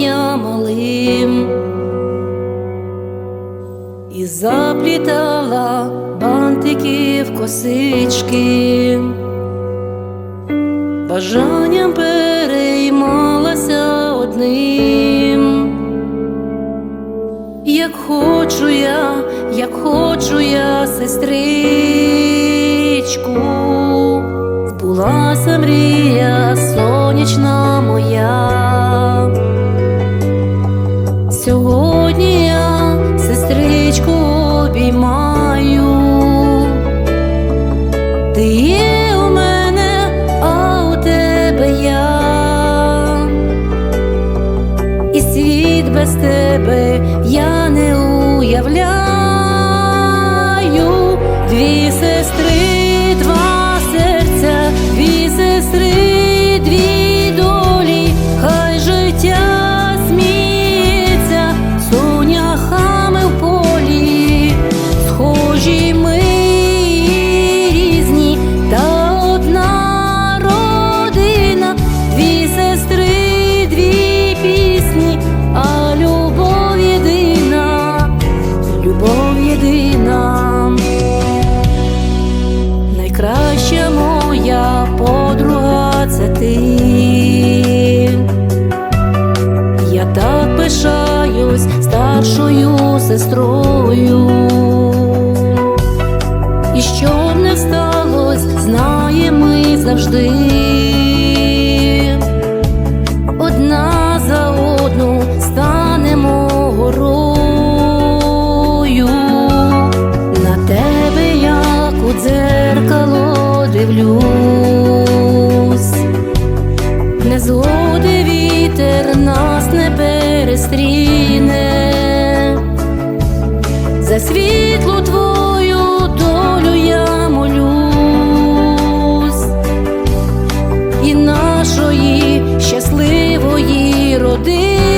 я малим і заплітала бантики в косички, бажанням переймалася одним. Як хочу я, як хочу я, сестричку, збулася мрія сонячна моя. Обіймаю. Ти є у мене, а у тебе я. І світ без тебе я не уявляю. Дві сестри, єдина. Найкраща моя подруга це ти. Я так пишаюсь старшою сестрою. І що б не сталося, знаємо ми завжди. Вітер нас не перестріне, за світлу твою долю я молюсь і нашої щасливої родини.